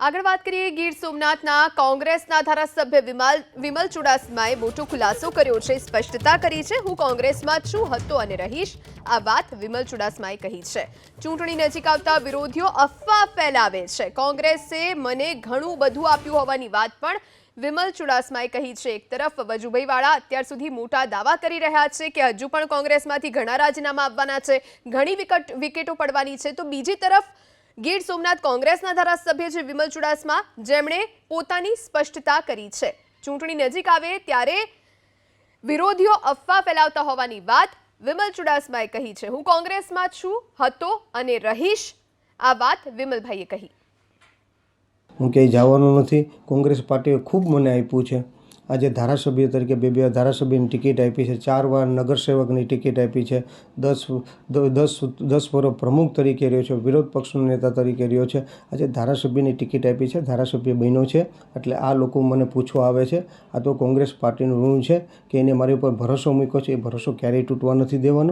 આગળ વાત કરીએ ગીર સોમનાથના કોંગ્રેસના ધારાસભ્ય વિમલ વિમલ ચુડાસમાએ મોટો ખુલાસો કર્યો છે, સ્પષ્ટતા કરી છે, હું કોંગ્રેસમાં છું, હતો અને રહીશ, આ વાત વિમલ ચુડાસમાએ કહી છે. ચૂંટણી નજીક આવતા વિરોધીઓ અફવા ફેલાવે છે. કોંગ્રેસે મને ઘણું બધું આપ્યું હોવાની વાત પણ વિમલ ચુડાસમાએ કહી છે. એક તરફ વજુભાઈવાળા અત્યાર સુધી મોટા દાવા કરી રહ્યા છે કે હજુ પણ કોંગ્રેસમાંથી ઘણા રાજીનામા આવવાના છે, ઘણી વિકટ વિકેટો પડવાની છે, તો બીજી તરફ ગીર સોમનાથ કોંગ્રેસના ધારાસભ્ય છે વિમલ ચુડાસમા. જેમણે પોતાની સ્પષ્ટતા કરી છે. ચૂંટણી નજીક આવે ત્યારે વિરોધીઓ અફવા ફેલાવતા હોવાની વાત વિમલ ચુડાસમાએ કહી છે. હું કોંગ્રેસમાં છું, હતો અને રહીશ, આ વાત વિમલભાઈએ કહી. હું ક્યાંય જવાનો નથી. કોંગ્રેસ પાર્ટીએ ખૂબ મને આપ્યું છે. આજે ધારાસભ્ય તરીકે બે બે ધારાસભ્યની ટિકિટ આપી છે. ચાર વાર નગરસેવકની ટિકિટ આપી છે. દસ દસ દસ વર્ષ પ્રમુખ તરીકે રહ્યો છે. વિરોધ પક્ષનો નેતા તરીકે રહ્યો છે. આજે ધારાસભ્યની ટિકિટ આપી છે. ધારાસભ્ય બન્યો છે. એટલે આ લોકો મને પૂછવા આવે છે. આ તો કોંગ્રેસ પાર્ટીનું ઋણ છે કે એને મારી ઉપર ભરોસો મૂક્યો છે? એ ભરોસો ક્યારેય તૂટવા નથી દેવાનો.